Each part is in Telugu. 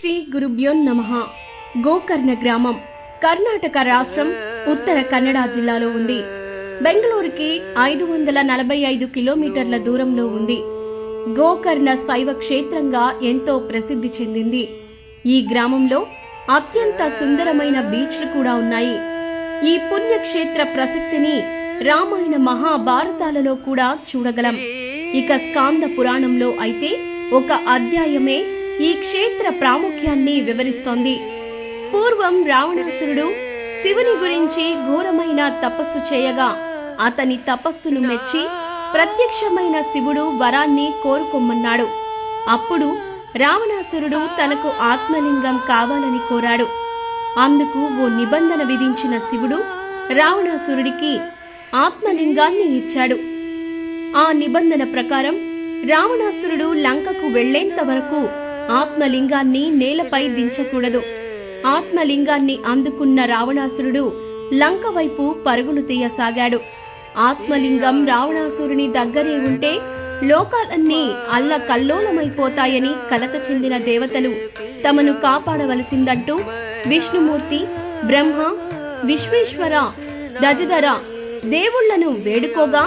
శ్రీ గురుభ్యో నమ. గోకర్ణ గ్రామం కర్ణాటక రాష్ట్రం ఉత్తర కన్నడ జిల్లాలో ఉంది. బెంగళూరుకి ఐదు వందల నలభై ఐదు కిలోమీటర్ల దూరంలో ఉంది. గోకర్ణ శైవ క్షేత్రంగా ఎంతో ప్రసిద్ధి చెందింది. ఈ గ్రామంలో అత్యంత సుందరమైన బీచ్లు కూడా ఉన్నాయి. ఈ పుణ్యక్షేత్ర ప్రసక్తిని రామాయణ మహాభారతాలలో కూడా చూడగలం. ఇక స్కాంద పురాణంలో అయితే ఒక అధ్యాయమే ఈ క్షేత్ర ప్రాముఖ్యాన్ని వివరిస్తోంది. పూర్వం రావణాసురుడు శివుని గురించి ఘోరమైన తపస్సు చేయగా అతని తపస్సును మెచ్చి ప్రత్యక్షమైన శివుడు వరాన్ని కోరుకోమన్నాడు అప్పుడు రావణాసురుడు తనకు ఆత్మలింగం కావాలని కోరాడు. అందుకు ఓ నిబంధన విధించిన శివుడు రావణాసురుడికి ఆత్మలింగాన్ని ఇచ్చాడు. ఆ నిబంధన ప్రకారం రావణాసురుడు లంకకు వెళ్ళేంత వరకు ఆత్మలింగాన్ని నేలపై దించకూడదు. ఆత్మలింగాన్ని అందుకున్న రావణాసురుడు లంక వైపు పరుగులు తీయసాగాడు. ఆత్మలింగం రావణాసురుని దగ్గరే ఉంటే లోకాలన్నీ అల్ల కల్లోలమైపోతాయని కలత చెందిన దేవతలు తమను కాపాడవలసిందంటూ విష్ణుమూర్తి బ్రహ్మ విశ్వేశ్వర దదిదర దేవుళ్ళను వేడుకోగా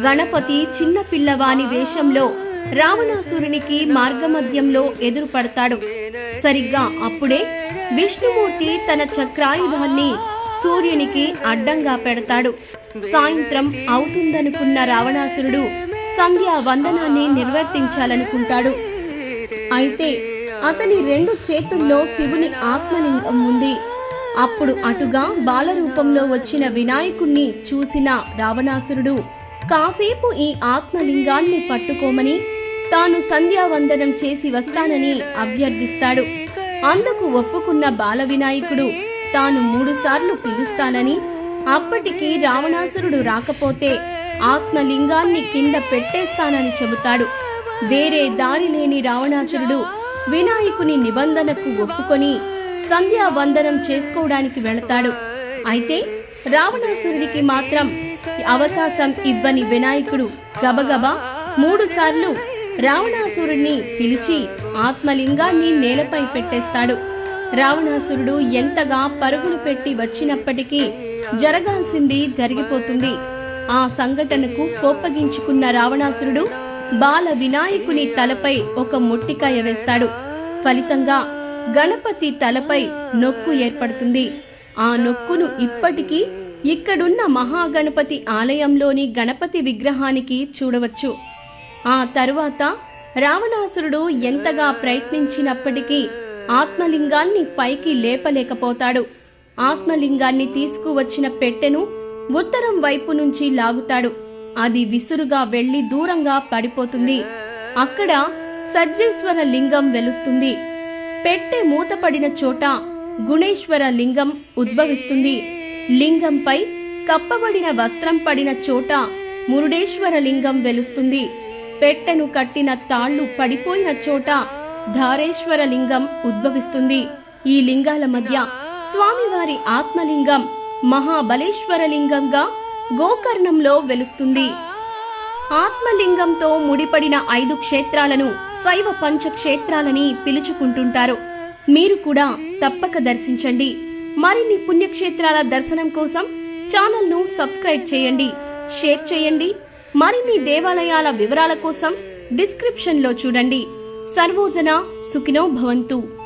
గణపతి చిన్న పిల్లవాని వేషంలో రావణాసురునికి మార్గమధ్యంలో ఎదురుపడతాడు. సరిగ్గా అప్పుడే విష్ణుమూర్తి తన చక్రాయుధాన్ని సూర్యునికి అడ్డంగా పెడతాడు. సాయంత్రం అవుతుందనుకున్న రావణాసురుడు సంధ్యా వందనాన్ని నిర్వర్తించాలనుకుంటాడు. అయితే అతని రెండు చేతుల్లో శివుని ఆత్మలింగం ఉంది. అప్పుడు అటుగా బాలరూపంలో వచ్చిన వినాయకుణ్ణి చూసిన రావణాసురుడు కాసేపు ఈ ఆత్మలింగాన్ని పట్టుకోమని తాను సంధ్యావందనం చేసి వస్తానని అభ్యర్థిస్తాడు. అందుకు ఒప్పుకున్న బాల వినాయకుడు తాను మూడుసార్లు పిలుస్తానని అప్పటికి రావణాసురుడు రాకపోతే ఆత్మలింగాన్ని కింద పెట్టేస్తానని చెబుతాడు. వేరే దారి లేని రావణాసురుడు వినాయకుని నిబంధనకు ఒప్పుకొని సంధ్యావందనం చేసుకోవడానికి వెళతాడు. అయితే రావణాసురుడికి మాత్రం అవకాశం ఇవ్వని వినాయకుడు గబగబా మూడుసార్లు రావణాసురుడిని పిలిచి ఆత్మలింగాన్ని నేలపై పెట్టేస్తాడు. రావణాసురుడు ఎంతగా పరుగులు పెట్టి వచ్చినప్పటికీ జరగాల్సింది జరిగిపోతుంది. ఆ సంఘటనకు కోప్పగించుకున్న రావణాసురుడు బాల వినాయకుని తలపై ఒక మొట్టికాయ వేస్తాడు. ఫలితంగా గణపతి తలపై నొక్కు ఏర్పడుతుంది. ఆ నొక్కును ఇప్పటికీ ఇక్కడున్న మహాగణపతి ఆలయంలోని గణపతి విగ్రహానికి చూడవచ్చు. ఆ తరువాత రావణాసురుడు ఎంతగా ప్రయత్నించినప్పటికీ ఆత్మలింగాన్ని పైకి లేపలేకపోతాడు. ఆత్మలింగాన్ని తీసుకువచ్చిన పెట్టెను ఉత్తరం వైపు నుంచి లాగుతాడు. అది విసురుగా వెళ్ళి దూరంగా పడిపోతుంది. అక్కడ సజ్జేశ్వర లింగం వెలుస్తుంది. పెట్టె మూతపడిన చోట గుణేశ్వర లింగం ఉద్భవిస్తుంది. లింగంపై కప్పబడిన వస్త్రం పడిన చోట మురుడేశ్వర లింగం వెలుస్తుంది. పెట్టెను కట్టిన తాళ్ళు పడిపోయిన చోట ధారేశ్వర లింగం ఉద్భవిస్తుంది. ఈ లింగాల మధ్య స్వామివారి ఆత్మలింగం మహాబలేశ్వర లింగంగా గోకర్ణంలో వెలుస్తుంది. ఆత్మలింగంతో ముడిపడిన ఐదు క్షేత్రాలను శైవ పంచక్షేత్రాలని పిలుచుకుంటుంటారు. మీరు కూడా తప్పక దర్శించండి. మరిన్ని పుణ్యక్షేత్రాల దర్శనం కోసం ఛానల్ను సబ్స్క్రైబ్ చేయండి. షేర్ చేయండి. మరిన్ని దేవాలయాల వివరాల కోసం డిస్క్రిప్షన్లో చూడండి. సర్వోజన సుఖినో భవంతు.